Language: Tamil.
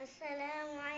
السلام عليكم